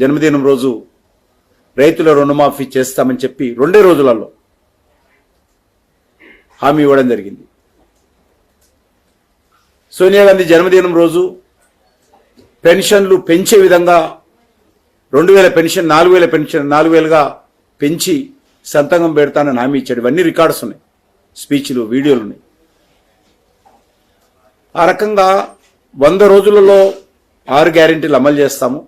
జన్మదినం రోజు రైతుల రుణమాఫీ చేస్తామని చెప్పి రెండే రోజులలో హామీ ఇవ్వడం జరిగింది. సోనియా గాంధీ జన్మదినం రోజు పెన్షన్లు పెంచే విధంగా రెండు వేల పెన్షన్ నాలుగు వేల పెన్షన్ నాలుగు వేలుగా పెంచి సంతకం పెడతానని హామీ ఇచ్చాడు. ఇవన్నీ రికార్డ్స్ ఉన్నాయి. స్పీచ్లు వీడియోలు ఉన్నాయి. ఆ రకంగా వంద రోజులలో ఆరు గ్యారెంటీలు అమలు చేస్తాము.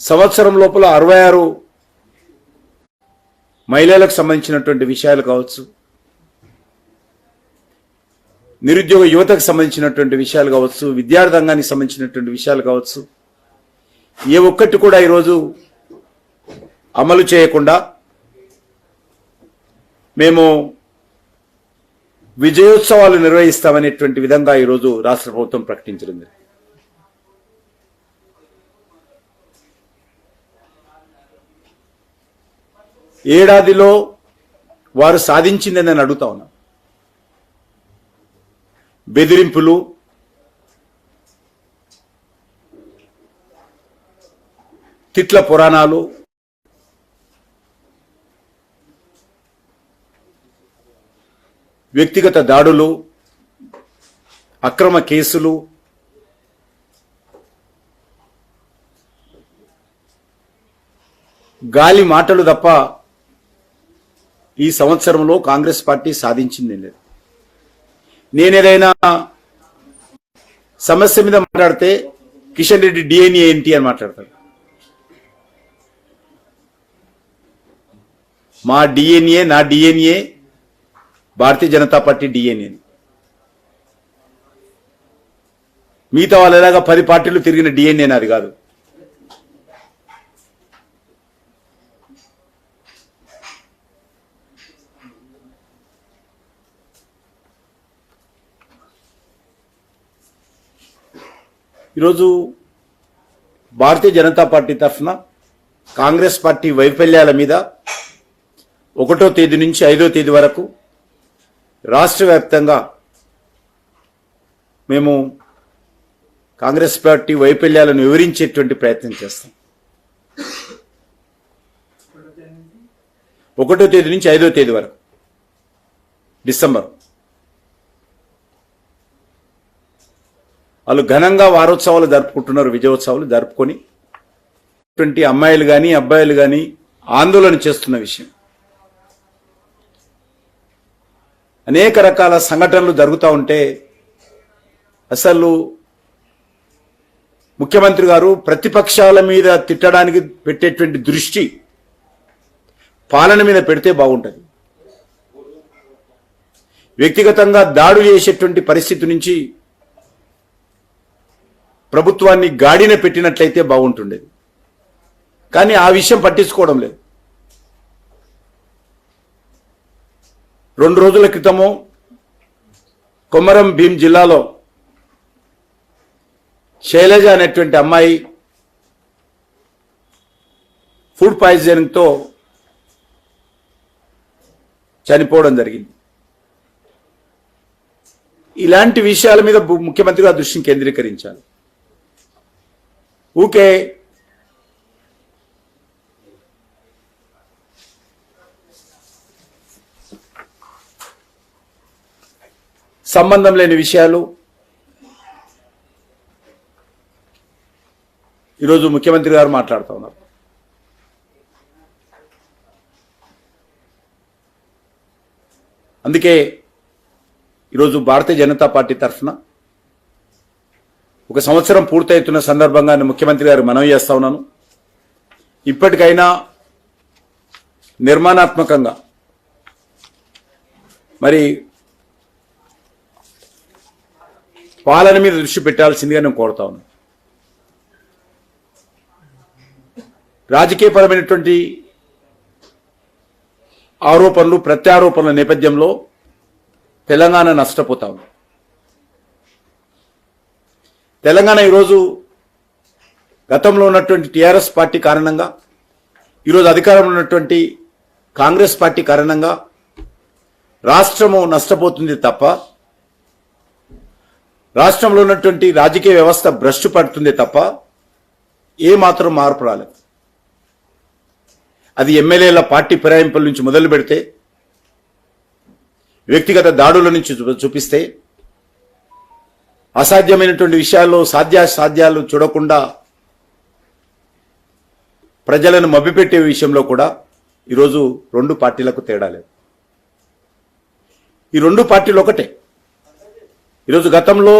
సంవత్సరం లోపల అరవై ఆరు మహిళలకు సంబంధించినటువంటి విషయాలు కావచ్చు నిరుద్యోగ యువతకు సంబంధించినటువంటి విషయాలు కావచ్చు విద్యార్థి రంగానికి సంబంధించినటువంటి విషయాలు కావచ్చు ఏ ఒక్కటి కూడా ఈరోజు అమలు చేయకుండా మేము విజయోత్సవాలు నిర్వహిస్తామనేటువంటి విధంగా ఈరోజు రాష్ట్ర ప్రభుత్వం ప్రకటించడం జరిగింది. ఏడాదిలో వారు సాధించిందని నేను అడుగుతా ఉన్నా. బెదిరింపులు తిట్ల పురాణాలు వ్యక్తిగత దాడులు అక్రమ కేసులు గాలి మాటలు తప్ప ఈ సంవత్సరంలో కాంగ్రెస్ పార్టీ సాధించింది లేదు. నేనేదైనా సమస్య మీద మాట్లాడితే కిషన్ రెడ్డి డిఎన్ఏ ఏంటి అని మాట్లాడతాడు. మా డిఎన్ఏ నా DNA Bharatiya Janata party DNA. మిగతా వాళ్ళు ఎలాగా పది పార్టీలు తిరిగిన డిఎన్ఏ నాది కాదు. ఈరోజు భారతీయ జనతా పార్టీ తరఫున కాంగ్రెస్ పార్టీ వైఫల్యాల మీద ఒకటో తేదీ నుంచి ఐదో తేదీ వరకు రాష్ట్ర వ్యాప్తంగా మేము కాంగ్రెస్ పార్టీ వైఫల్యాలను వివరించేటువంటి ప్రయత్నం చేస్తాం. ఒకటో తేదీ నుంచి ఐదో తేదీ వరకు డిసెంబర్. వాళ్ళు ఘనంగా వారోత్సవాలు జరుపుకుంటున్నారు విజయోత్సవాలు జరుపుకొని. ఇటువంటి అమ్మాయిలు కానీ అబ్బాయిలు కానీ ఆందోళన చేస్తున్న విషయం. అనేక రకాల సంఘటనలు జరుగుతూ ఉంటే అసలు ముఖ్యమంత్రి గారు ప్రతిపక్షాల మీద తిట్టడానికి పెట్టేటువంటి దృష్టి పాలన మీద పెడితే బాగుంటుంది. వ్యక్తిగతంగా దాడులు చేసేటువంటి పరిస్థితి నుంచి ప్రభుత్వాన్ని గాడిన పెట్టినట్లయితే బాగుంటుండేది. కానీ ఆ విషయం పట్టించుకోవడం లేదు. రెండు రోజుల క్రితము కొమరం భీం జిల్లాలో శైలజ అనేటువంటి అమ్మాయి ఫుడ్ పాయిజనింగ్తో చనిపోవడం జరిగింది. ఇలాంటి విషయాల మీద ముఖ్యమంత్రిగా ముఖ్యమంత్రి గారు దృష్టిని కేంద్రీకరించాలి. ఊకే సంబంధం లేని విషయాలు. ఈరోజు ముఖ్యమంత్రి గారు మాట్లాడుతూ ఉన్నారు. అందుకే ఈరోజు భారతీయ జనతా పార్టీ తరఫున ఒక సంవత్సరం పూర్తవుతున్న సందర్భంగా ముఖ్యమంత్రి గారు మనవి చేస్తా ఉన్నాను. ఇప్పటికైనా నిర్మాణాత్మకంగా మరి పాలన మీద దృష్టి పెట్టాల్సిందిగా నేను కోరుతా ఉన్నాను. రాజకీయపరమైనటువంటి ఆరోపణలు ప్రత్యారోపణల నేపథ్యంలో తెలంగాణ నష్టపోతా ఉంది. తెలంగాణ ఈరోజు గతంలో ఉన్నటువంటి టీఆర్ఎస్ పార్టీ కారణంగా ఈరోజు అధికారంలో ఉన్నటువంటి కాంగ్రెస్ పార్టీ కారణంగా రాష్ట్రము నష్టపోతుంది తప్ప రాష్ట్రంలో ఉన్నటువంటి రాజకీయ వ్యవస్థ భ్రష్టు పడుతుంది తప్ప ఏ మాత్రం మార్పు రాలేదు. అది ఎమ్మెల్యేల పార్టీ ఫిరాయింపుల నుంచి మొదలు పెడితే వ్యక్తిగత దాడుల నుంచి చూ- చూపిస్తే అసాధ్యమైనటువంటి విషయాల్లో సాధ్యాసాధ్యాలు చూడకుండా ప్రజలను మభ్యపెట్టే విషయంలో కూడా ఈరోజు రెండు పార్టీలకు తేడా లేదు. ఈ రెండు పార్టీలు ఒకటే. ఈరోజు గతంలో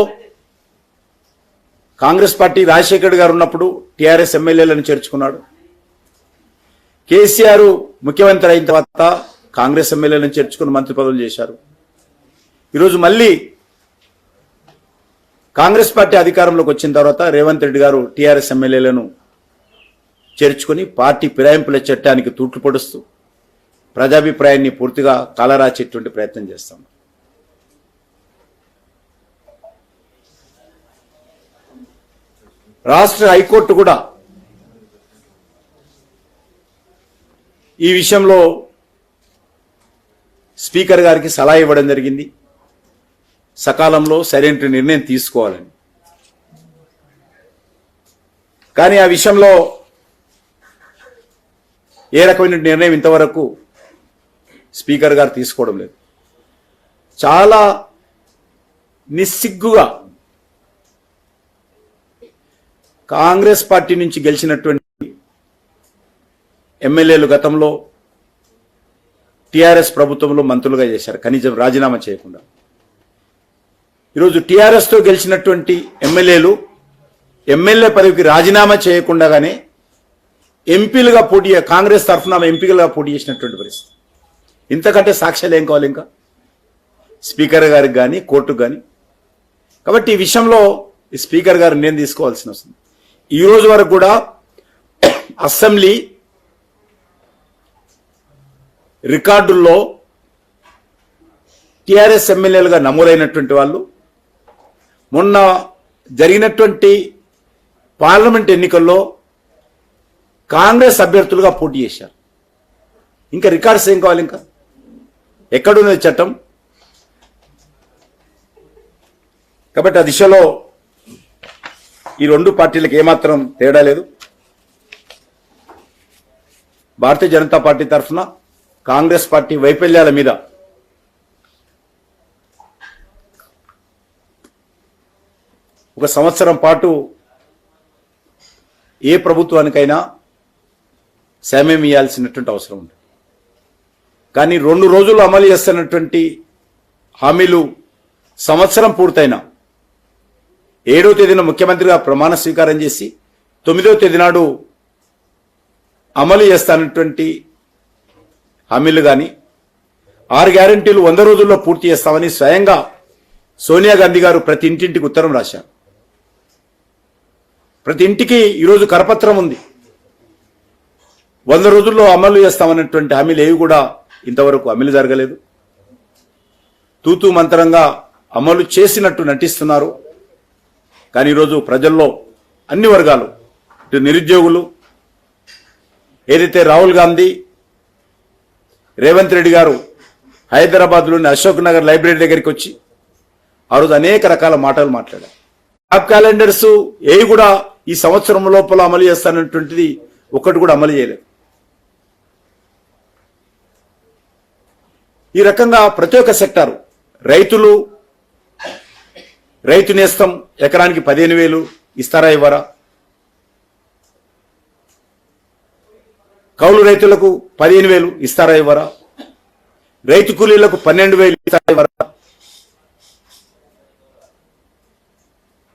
కాంగ్రెస్ పార్టీ రాజశేఖర్ గారు ఉన్నప్పుడు టీఆర్ఎస్ ఎమ్మెల్యేలను చేర్చుకున్నాడు. కేసీఆర్ ముఖ్యమంత్రి అయిన తర్వాత కాంగ్రెస్ ఎమ్మెల్యేలను చేర్చుకుని మంత్రి పదవులు చేశారు. ఈరోజు మళ్ళీ కాంగ్రెస్ పార్టీ అధికారంలోకి వచ్చిన తర్వాత రేవంత్ రెడ్డి గారు టీఆర్ఎస్ ఎమ్మెల్యేలను చేర్చుకుని పార్టీ ఫిరాయింపుల చట్టానికి తూట్లు పొడుస్తూ ప్రజాభిప్రాయాన్ని పూర్తిగా కాలరాచేటువంటి ప్రయత్నం చేస్తాం. రాష్ట్ర హైకోర్టు కూడా ఈ విషయంలో స్పీకర్ గారికి సలహా ఇవ్వడం జరిగింది. సకాలంలో సరైన నిర్ణయం తీసుకోవాలని. కానీ ఆ విషయంలో ఏ రకమైన నిర్ణయం ఇంతవరకు స్పీకర్ గారు తీసుకోవడం లేదు. చాలా నిస్సిగ్గుగా కాంగ్రెస్ పార్టీ నుంచి గెలిచినటువంటి ఎమ్మెల్యేలు గతంలో టిఆర్ఎస్ ప్రభుత్వంలో మంత్రులుగా చేశారు. కనీసం రాజీనామా చేయకుండా. ఈరోజు టీఆర్ఎస్తో గెలిచినటువంటి ఎమ్మెల్యేలు ఎమ్మెల్యే పదవికి రాజీనామా చేయకుండానే ఎంపీలుగా పోటీ కాంగ్రెస్ తరఫున ఎంపీలుగా పోటీ చేసినటువంటి పరిస్థితి. ఇంతకంటే సాక్ష్యాలు ఏం కావాలి ఇంకా? స్పీకర్ గారికి కానీ కోర్టుకు కానీ కాబట్టి ఈ విషయంలో ఈ స్పీకర్ గారు నేను తీసుకోవాల్సిన వస్తుంది ఈ రోజు వరకు కూడా అసెంబ్లీ రికార్డుల్లో టీఆర్ఎస్ ఎమ్మెల్యేలుగా నమోదైనటువంటి వాళ్ళు మొన్న జరిగినటువంటి పార్లమెంట్ ఎన్నికల్లో కాంగ్రెస్ అభ్యర్థులుగా పోటీ చేశారు. ఇంకా రికార్డ్స్ ఏం కావాలి ఇంకా? ఎక్కడున్నది చట్టం? కాబట్టి ఆ దిశలో ఈ రెండు పార్టీలకు ఏమాత్రం తేడా లేదు. భారతీయ జనతా పార్టీ తరఫున కాంగ్రెస్ పార్టీ వైఫల్యాల మీద ఒక సంవత్సరం పాటు ఏ ప్రభుత్వానికైనా సమయం ఇవ్వాల్సినటువంటి అవసరం ఉంది. కానీ రెండు రోజులు అమలు చేస్తున్నటువంటి హామీలు సంవత్సరం పూర్తయిన ఏడో తేదీన ముఖ్యమంత్రిగా ప్రమాణ స్వీకారం చేసి తొమ్మిదో తేదీ నాడు అమలు చేస్తానటువంటి హామీలు కానీ ఆరు గ్యారంటీలు వంద రోజుల్లో పూర్తి చేస్తామని స్వయంగా సోనియా గాంధీ గారు ప్రతి ఇంటింటికి ఉత్తరం రాశారు. ప్రతి ఇంటికి ఈరోజు కరపత్రం ఉంది. వంద రోజుల్లో అమలు చేస్తామన్నటువంటి హామీలు ఏవి కూడా ఇంతవరకు అమలు జరగలేదు. తూతూ మంత్రంగా అమలు చేసినట్టు నటిస్తున్నారు. కానీ ఈరోజు ప్రజల్లో అన్ని వర్గాలు ఇటు నిరుద్యోగులు ఏదైతే రాహుల్ గాంధీ రేవంత్ రెడ్డి గారు హైదరాబాద్లోని అశోక్ నగర్ లైబ్రరీ దగ్గరికి వచ్చి ఆ రోజు అనేక రకాల మాటలు మాట్లాడారు. జాబ్ క్యాలెండర్స్ ఏవి కూడా ఈ సంవత్సరం లోపల అమలు చేస్తానటువంటిది ఒక్కటి కూడా అమలు చేయలేదు. ఈ రకంగా ప్రతి ఒక్క సెక్టారు రైతులు రైతు నేస్తం ఎకరానికి పదిహేను వేలు ఇస్తారా ఇవ్వరా? కౌలు రైతులకు పదిహేను వేలు ఇస్తారా ఇవ్వరా? రైతు కూలీలకు పన్నెండు వేలు ఇస్తారా ఇవ్వరా?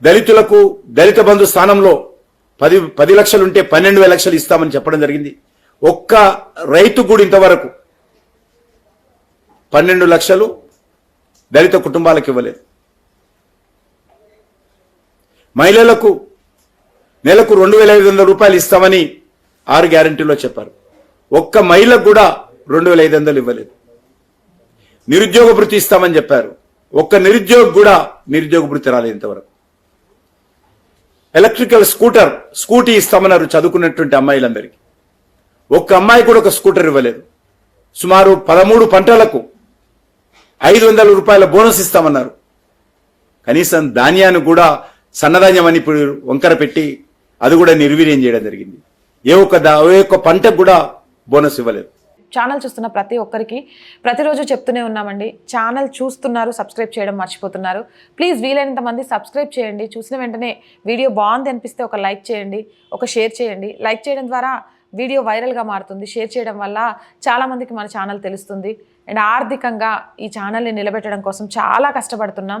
దళితులకు దళిత బంధు స్థానంలో పది పది లక్షలుంటే పన్నెండు వేల లక్షలు ఇస్తామని చెప్పడం జరిగింది. ఒక్క రైతు కూడా ఇంతవరకు పన్నెండు లక్షలు దళిత కుటుంబాలకు ఇవ్వలేదు. మహిళలకు నెలకు రెండు వేల ఐదు వందల రూపాయలు ఇస్తామని ఆరు గ్యారంటీలో చెప్పారు. ఒక్క మహిళకు కూడా రెండు వేల ఐదు వందలు ఇవ్వలేదు. నిరుద్యోగ భృతి ఇస్తామని చెప్పారు. ఒక్క నిరుద్యోగ కూడా నిరుద్యోగ భృతి రాలేదు ఇంతవరకు. ఎలక్ట్రికల్ స్కూటర్ స్కూటీ ఇస్తామన్నారు చదువుకున్నటువంటి అమ్మాయిలందరికీ. ఒక్క అమ్మాయి కూడా ఒక స్కూటర్ ఇవ్వలేదు. సుమారు పదమూడు పంటలకు ఐదు వందల రూపాయల బోనస్ ఇస్తామన్నారు. కనీసం ధాన్యాన్ని కూడా సన్నధాన్యం అని ఇప్పుడు వంకర పెట్టి అది కూడా నిర్వీర్యం చేయడం జరిగింది. ఏ ఒక్క దా- ఏ ఒక్క పంటకు కూడా బోనస్ ఇవ్వలేదు. ఛానల్ చూస్తున్న ప్రతి ఒక్కరికి ప్రతిరోజు చెప్తూనే ఉన్నామండి. ఛానల్ చూస్తున్నారు సబ్స్క్రైబ్ చేయడం మర్చిపోతున్నారు. ప్లీజ్ వీలైనంత మంది సబ్స్క్రైబ్ చేయండి. చూసిన వెంటనే వీడియో బాగుంది అనిపిస్తే ఒక లైక్ చేయండి ఒక షేర్ చేయండి. లైక్ చేయడం ద్వారా వీడియో వైరల్గా మారుతుంది. షేర్ చేయడం వల్ల చాలామందికి మన ఛానల్ తెలుస్తుంది. అండ్ ఆర్థికంగా ఈ ఛానల్ని నిలబెట్టడం కోసం చాలా కష్టపడుతున్నాం.